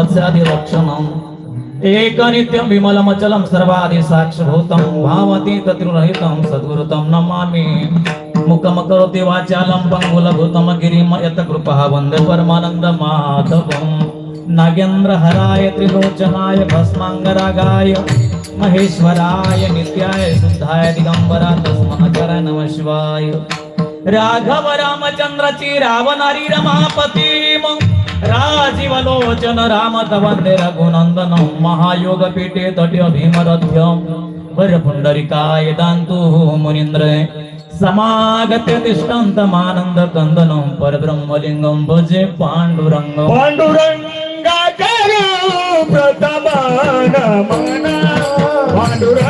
मत्स्यादिरक्षणम् एकनित्यं विमलमचलं सर्वादि साक्षभूतं भावति तत्रुरहितं सद्गुरुतं नमामि। मुखं करोति वाचालं पङ्गुलभूतं गिरिं यत् कृपः वन्दे परमानन्दमाधवं नागेन्द्रहराय त्रिलोचनाय भस्माङ्गरागाय महेश्वराय नित्याय शुद्धाय दिगम्बरा तस्माचर नम शिवाय। राघव रामचंद्रची रावणारी रमापती राजीवलोचन रामत वंदे रघुनंदन महायोग पीठे तट्य भीमरथ्यम वर पुंडरिकाय दांतु मुनींद्र समागत्य तिष्ठन्तमानन्द कंदनं परब्रह्मलिंगं भजे पांडुरंग पांडुरंगाकर प्रथमान मना